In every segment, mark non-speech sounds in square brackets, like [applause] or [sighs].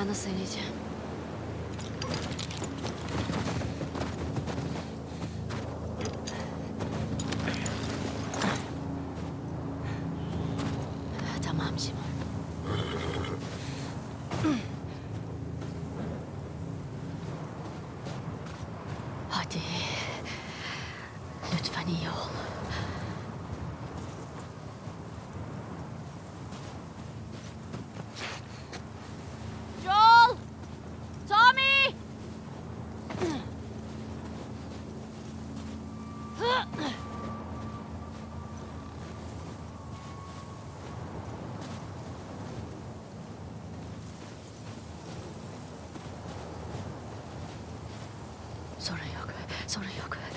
Sana söyleyeceğim. それよく。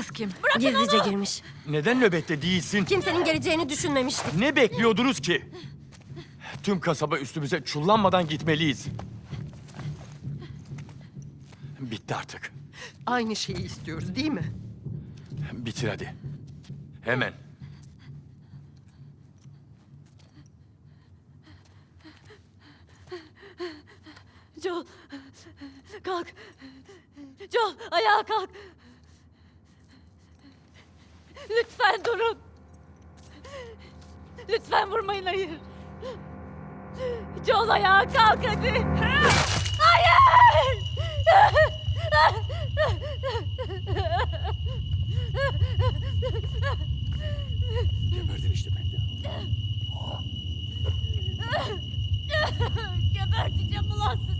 Kız kim? Gizlice girmiş. Neden nöbette değilsin? Kimsenin geleceğini düşünmemiştik. Ne bekliyordunuz ki? Tüm kasaba üstümüze çullanmadan gitmeliyiz. Bitti artık. Aynı şeyi istiyoruz değil mi? Bitir hadi. Hemen. Joel. Kalk. Joel ayağa kalk. Lütfen durun. Lütfen vurmayın hayır. Joel ayağa kalk hadi. Hayır. Geberdin işte bende. Geberteceğim ulan sizi.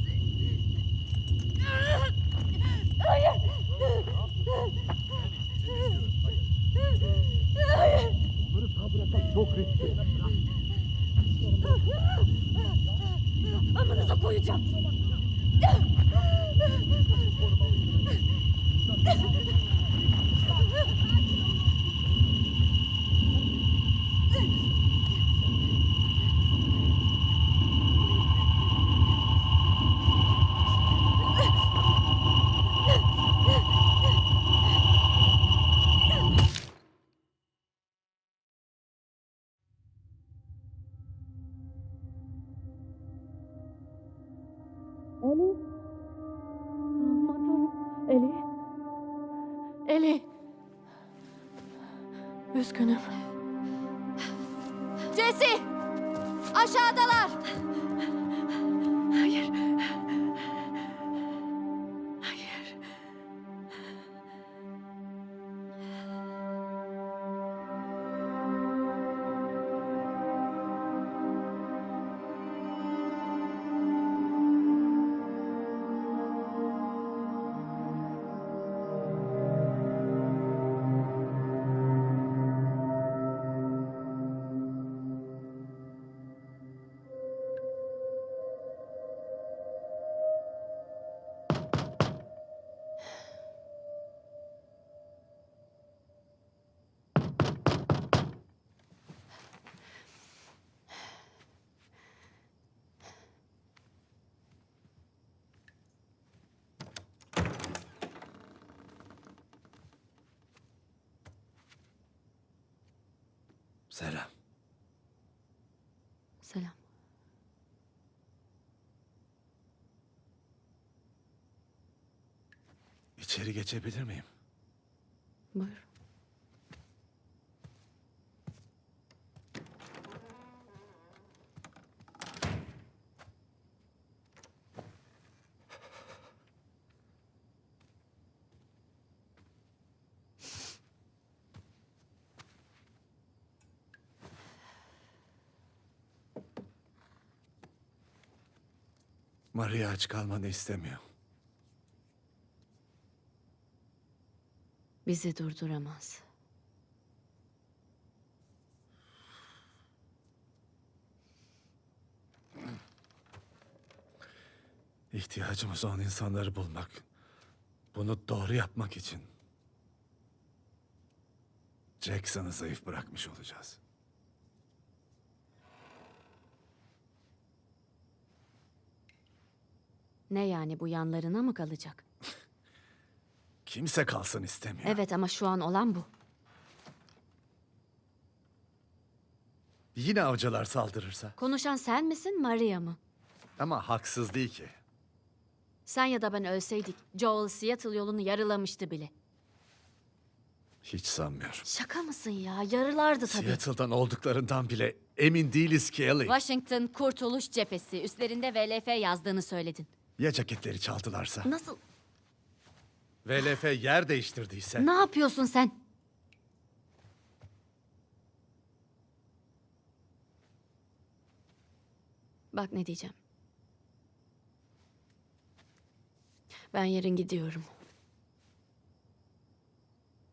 করেছে Üzgünüm. Jesse! Aşağıdalar. Selam. Selam. İçeri geçebilir miyim? Buyur. Maria aç kalmanı istemiyor. Bizi durduramaz. İhtiyacımız olan insanları bulmak. Bunu doğru yapmak için. Jackson'ı zayıf bırakmış olacağız. Ne yani bu yanlarına mı kalacak? [laughs] Kimse kalsın istemiyor. Evet ama şu an olan bu. Yine avcılar saldırırsa. Konuşan sen misin Maria mı? Ama haksız değil ki. Sen ya da ben ölseydik Joel Seattle yolunu yarılamıştı bile. Hiç sanmıyorum. Şaka mısın ya? Yarılardı tabii. Seattle'dan olduklarından bile emin değiliz ki Ellie. Washington Kurtuluş Cephesi üstlerinde VLF yazdığını söyledin. Ya ceketleri çaldılarsa? Nasıl? VLF yer değiştirdiyse? Ne yapıyorsun sen? Bak ne diyeceğim. Ben yarın gidiyorum.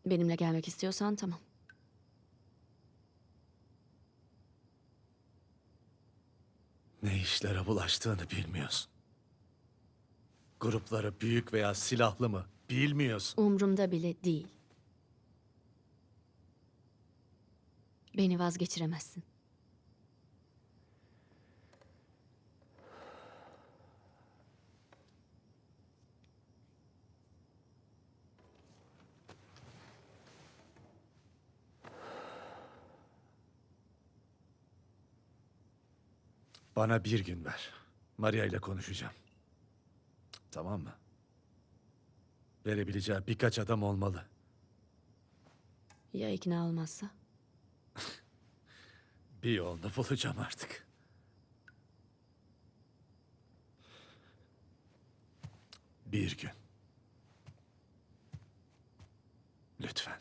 Benimle gelmek istiyorsan tamam. Ne işlere bulaştığını bilmiyorsun. Grupları büyük veya silahlı mı bilmiyorsun. Umrumda bile değil. Beni vazgeçiremezsin. Bana bir gün ver. Maria ile konuşacağım. Tamam mı? Verebileceği birkaç adam olmalı. Ya ikna olmazsa? [laughs] Bir yolunu bulacağım artık. Bir gün. Lütfen.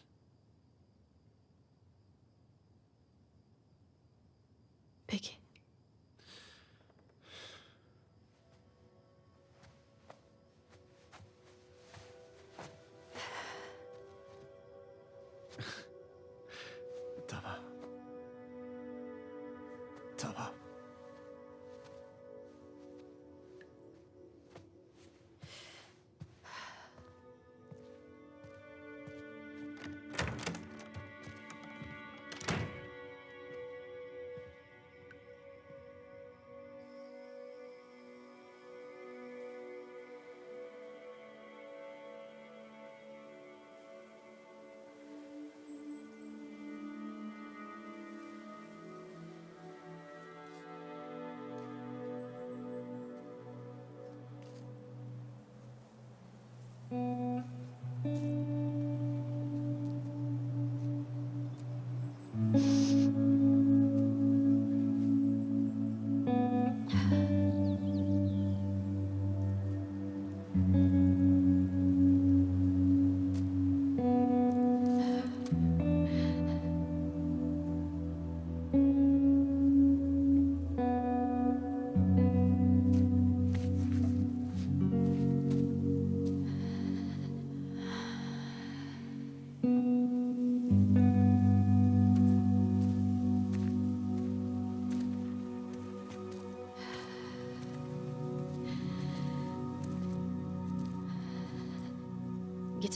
Peki.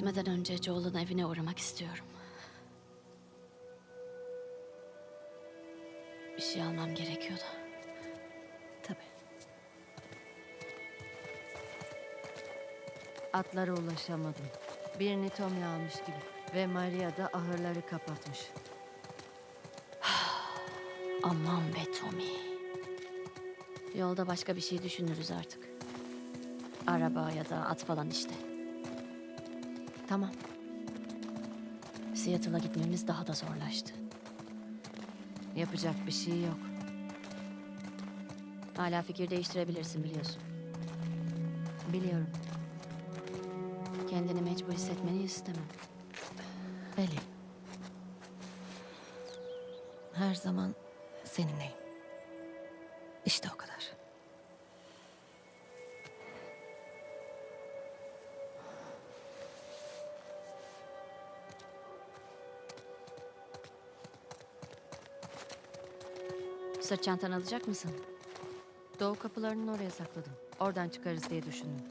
Gitmeden önce Joel'ın evine uğramak istiyorum. Bir şey almam gerekiyordu. Tabii. Atlara ulaşamadım. Birini Tommy almış gibi. Ve Maria da ahırları kapatmış. [sighs] Aman be Tommy. Yolda başka bir şey düşünürüz artık. Araba ya da at falan işte. Tamam. Seattle'a gitmemiz daha da zorlaştı. Yapacak bir şey yok. Hala fikir değiştirebilirsin biliyorsun. Biliyorum. Kendini mecbur hissetmeni istemem. Eli. Her zaman seninleyim. Sırt çantanı alacak mısın? Doğu kapılarının oraya sakladım. Oradan çıkarız diye düşündüm.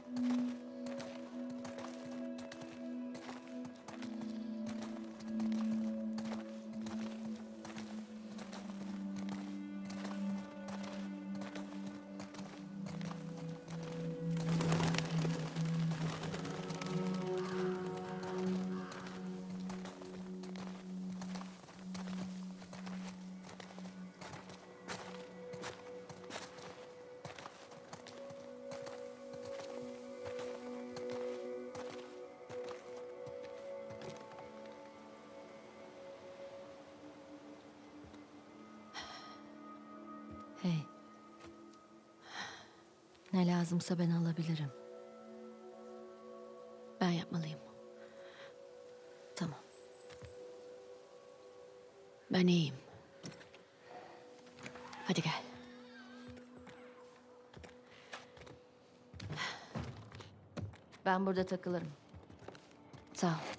Ne lazımsa ben alabilirim. Ben yapmalıyım. Tamam. Ben iyiyim. Hadi gel. Ben burada takılırım. Sağ ol.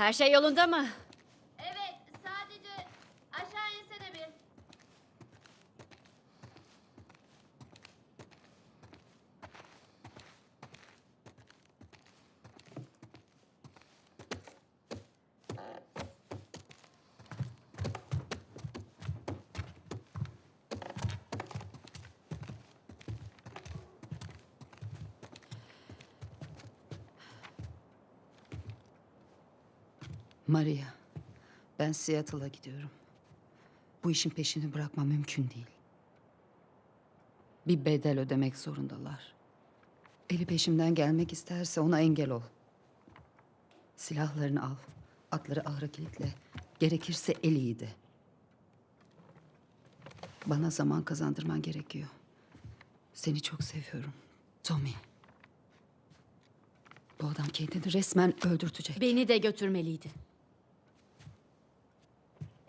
Her şey yolunda mı? Evet sadece aşağı inse de bir. Maria, ben Seattle'a gidiyorum. Bu işin peşini bırakmam mümkün değil. Bir bedel ödemek zorundalar. Eli peşimden gelmek isterse ona engel ol. Silahlarını al, atları ahıra kilitle. Gerekirse Eli'yi de. Bana zaman kazandırman gerekiyor. Seni çok seviyorum. Tommy. Bu adam kendini resmen öldürtecek. Beni de götürmeliydi.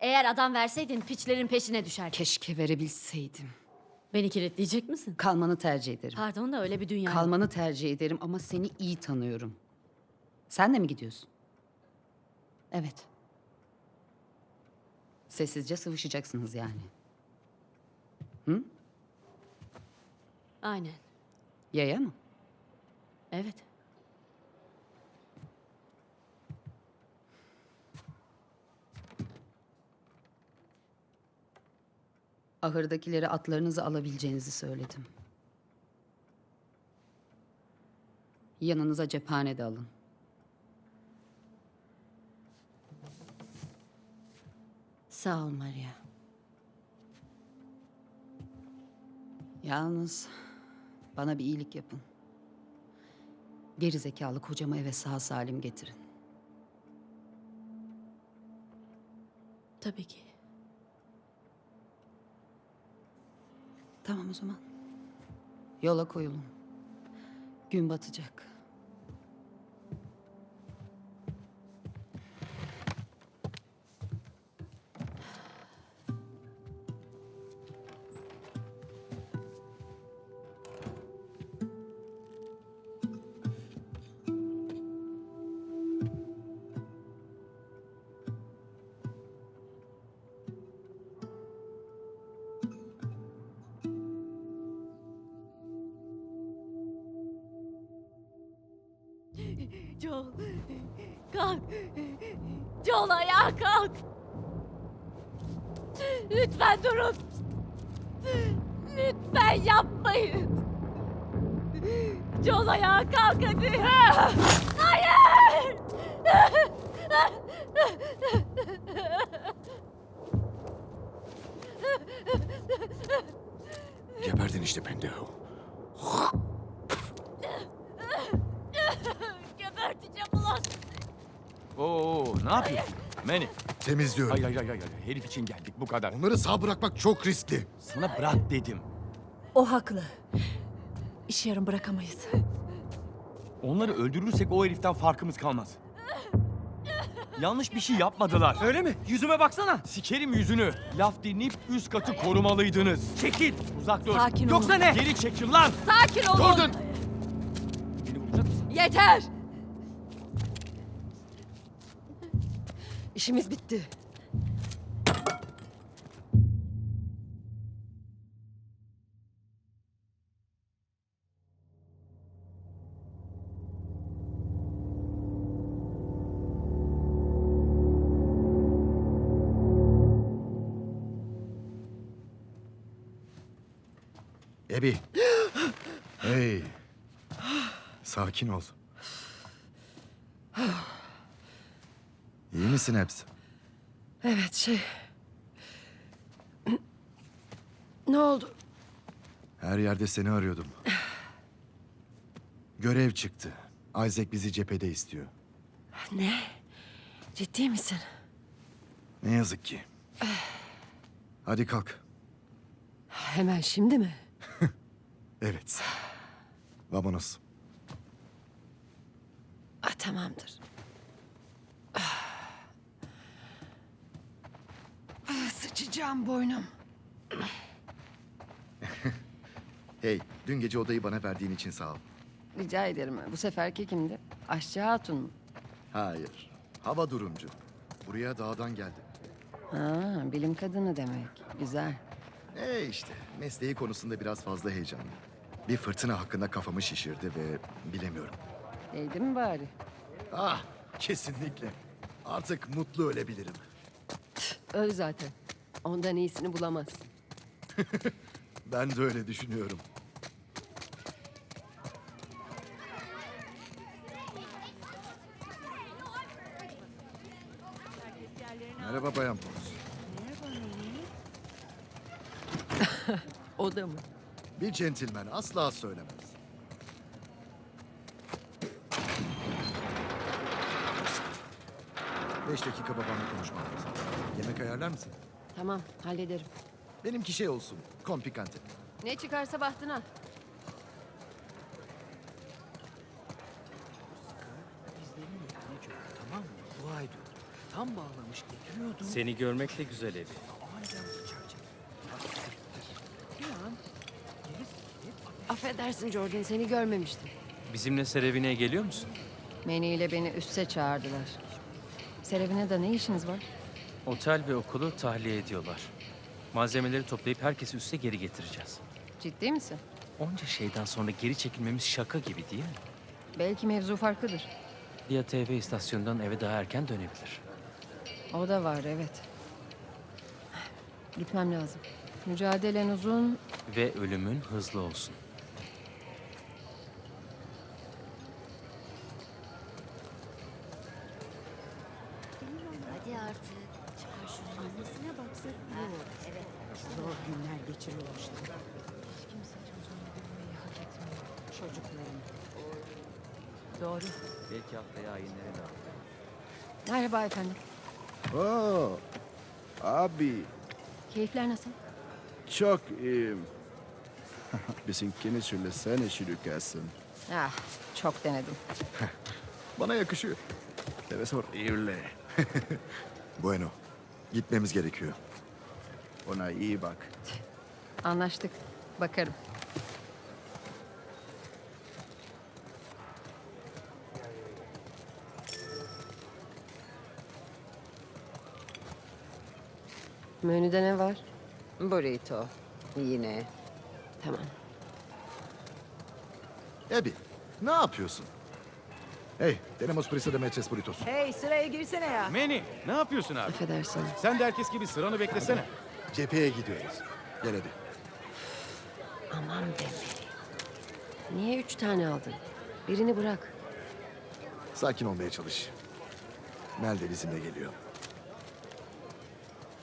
Eğer adam verseydin piçlerin peşine düşerdi. Keşke verebilseydim. Beni kilitleyecek misin? Kalmanı tercih ederim. Pardon da öyle bir dünya. yok. Kalmanı tercih ederim ama seni iyi tanıyorum. Sen de mi gidiyorsun? Evet. Sessizce sıvışacaksınız yani. Aynen. Yaya mı? Evet. Ahırdakileri atlarınızı alabileceğinizi söyledim. Yanınıza cephane de alın. Sağ ol Maria. Yalnız bana bir iyilik yapın. Geri zekalı kocamı eve sağ salim getirin. Tabii ki. Tamam o zaman. Yola koyulun. Gün batacak. Joel ayağa kalk. Lütfen durun. Lütfen yapmayın. Joel ayağa kalk hadi. Hayır. Geberdin işte pendeho. Oo, ne yapıyorsun? Manny. Temizliyorum. Hayır hayır hayır hayır. Herif için geldik bu kadar. Onları sağ bırakmak çok riskli. Sana bırak dedim. O haklı. İş yarım bırakamayız. Onları öldürürsek o heriften farkımız kalmaz. Yanlış bir şey yapmadılar. Öyle mi? Yüzüme baksana. Sikerim yüzünü. Laf dinleyip üst katı korumalıydınız. Çekil. Uzak dur. Sakin olun. Yoksa ne? Geri çekil lan. Sakin olun. Gordon! Beni vuracak mısın? Yeter. İşimiz bitti. Ebi. [gasps] hey. Sakin ol. Misin hepsi? Evet şey... Ne oldu? Her yerde seni arıyordum. Görev çıktı. Isaac bizi cephede istiyor. Ne? Ciddi misin? Ne yazık ki. Hadi kalk. Hemen şimdi mi? [laughs] Evet. Vamonos. Ah, tamamdır. Ah. Sıçacağım boynum. [laughs] Hey, dün gece odayı bana verdiğin için sağ ol. Rica ederim. Bu seferki kimdi? Aşçı Hatun mu? Hayır. Hava durumcu. Buraya dağdan geldim. Ha, bilim kadını demek. Güzel. E işte mesleği konusunda biraz fazla heyecanlı. Bir fırtına hakkında kafamı şişirdi ve bilemiyorum. Değdi mi bari? Ah kesinlikle. Artık mutlu ölebilirim. Öl zaten. Ondan iyisini bulamazsın. [laughs] Ben de öyle düşünüyorum. Merhaba Bayan Pons. [laughs] O da mı? Bir centilmen asla söylemez. Beş dakika babamla konuşmam lazım. Yemek ayarlar mısın? Tamam hallederim. Benimki şey olsun, kompikante. Ne çıkarsa bahtına. Tamam mı? Dua ediyordu. Tam bağlamış getiriyordu. Seni görmek de güzel evi. Affedersin Jordan seni görmemiştim. Bizimle Serevine'ye geliyor musun? Meni ile beni üste çağırdılar. Serevine de ne işiniz var? Otel ve okulu tahliye ediyorlar. Malzemeleri toplayıp herkesi üste geri getireceğiz. Ciddi misin? Onca şeyden sonra geri çekilmemiz şaka gibi değil mi? Belki mevzu farklıdır. Lia TV istasyonundan eve daha erken dönebilir. O da var evet. Gitmem lazım. Mücadelen uzun. Ve ölümün hızlı olsun. Hadi artık. Çıkar şunu. Annesine baksın. evet. Zor günler geçiriyor işte. Hiç kimse çocuğunu görmeyi hak etmiyor. Çocukların. Doğru. Belki haftaya ayinlere de Merhaba efendim. Oo, abi Keyifler nasıl? çok iyiyim. [laughs] Bizimkini söylesene Şirükasın. Ah, çok denedim. [laughs] Bana yakışıyor. Debes horrible. [laughs] Bueno, gitmemiz gerekiyor. Ona iyi bak. Anlaştık. Bakarım. Menüde ne var? Burrito. Yine. Tamam. Ebi, ne yapıyorsun? Hey, tenemos prisa de metres burritos. Hey sıraya girsene ya. Meni, ne yapıyorsun abi? Affedersin. Sen de herkes gibi sıranı beklesene. Cepheye gidiyoruz. Gel hadi. Aman deme. Niye üç tane aldın? Birini bırak. Sakin olmaya çalış. Mel de bizimle geliyor.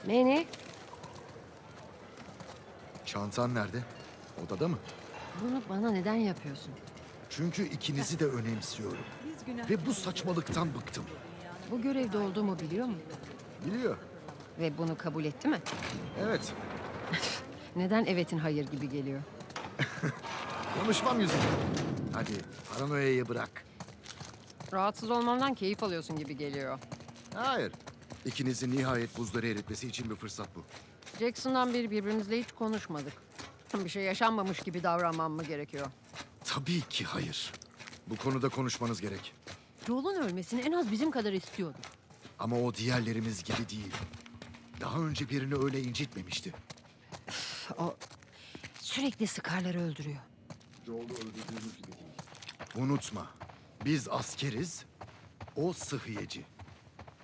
Meni, Çantan nerede? Odada mı? bunu bana neden yapıyorsun? Çünkü ikinizi de önemsiyorum. Ve bu saçmalıktan bıktım. Bu görevde olduğumu biliyor mu? Biliyor. Ve bunu kabul etti mi? Evet. [laughs] Neden evetin hayır gibi geliyor? [laughs] Konuşmam yüzünden. Hadi paranoyayı bırak. Rahatsız olmamdan keyif alıyorsun gibi geliyor. Hayır. İkinizin nihayet buzları eritmesi için bir fırsat bu. Jackson'dan beri birbirimizle hiç konuşmadık. Bir şey yaşanmamış gibi davranmam mı gerekiyor? Tabii ki hayır. Bu konuda konuşmanız gerek. Joel'un ölmesini en az bizim kadar istiyordum. Ama o diğerlerimiz gibi değil. Daha önce birini öyle incitmemişti. O sürekli sıkarları öldürüyor. Unutma. Biz askeriz. O sıhhiyeci.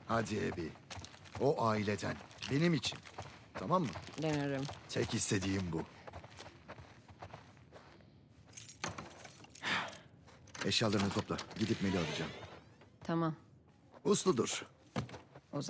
Hadi Ebi. O aileden. Benim için. Tamam mı? Denerim. Tek istediğim bu. Eşyalarını topla. Gidip Mel'i alacağım. Tamam. Usludur. O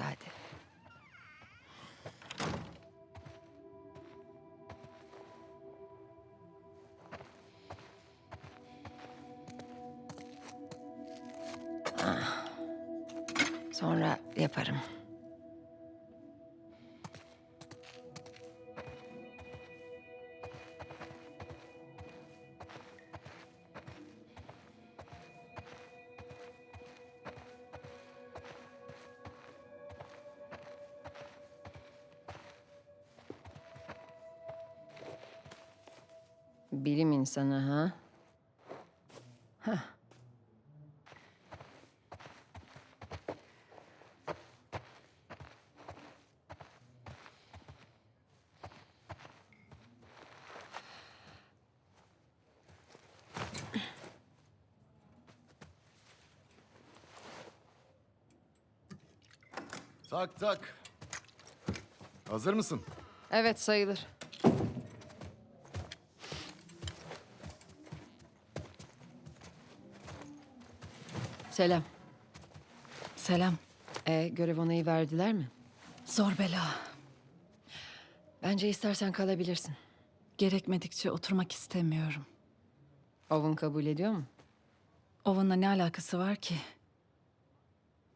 Bilim insanı ha? Hah. Tak tak. Hazır mısın? Evet sayılır. Selam. Selam. E, görev onayı verdiler mi? Zor bela. Bence istersen kalabilirsin. Gerekmedikçe oturmak istemiyorum. Ovun kabul ediyor mu? Owen'la ne alakası var ki?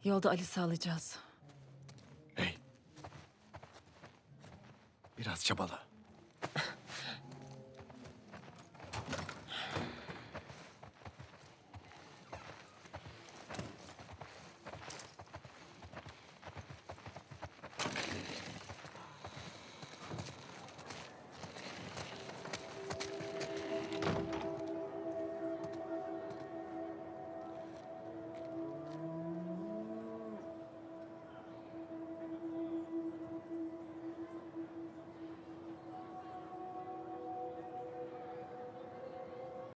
Yolda Alice'i alacağız. Hey. Biraz çabala.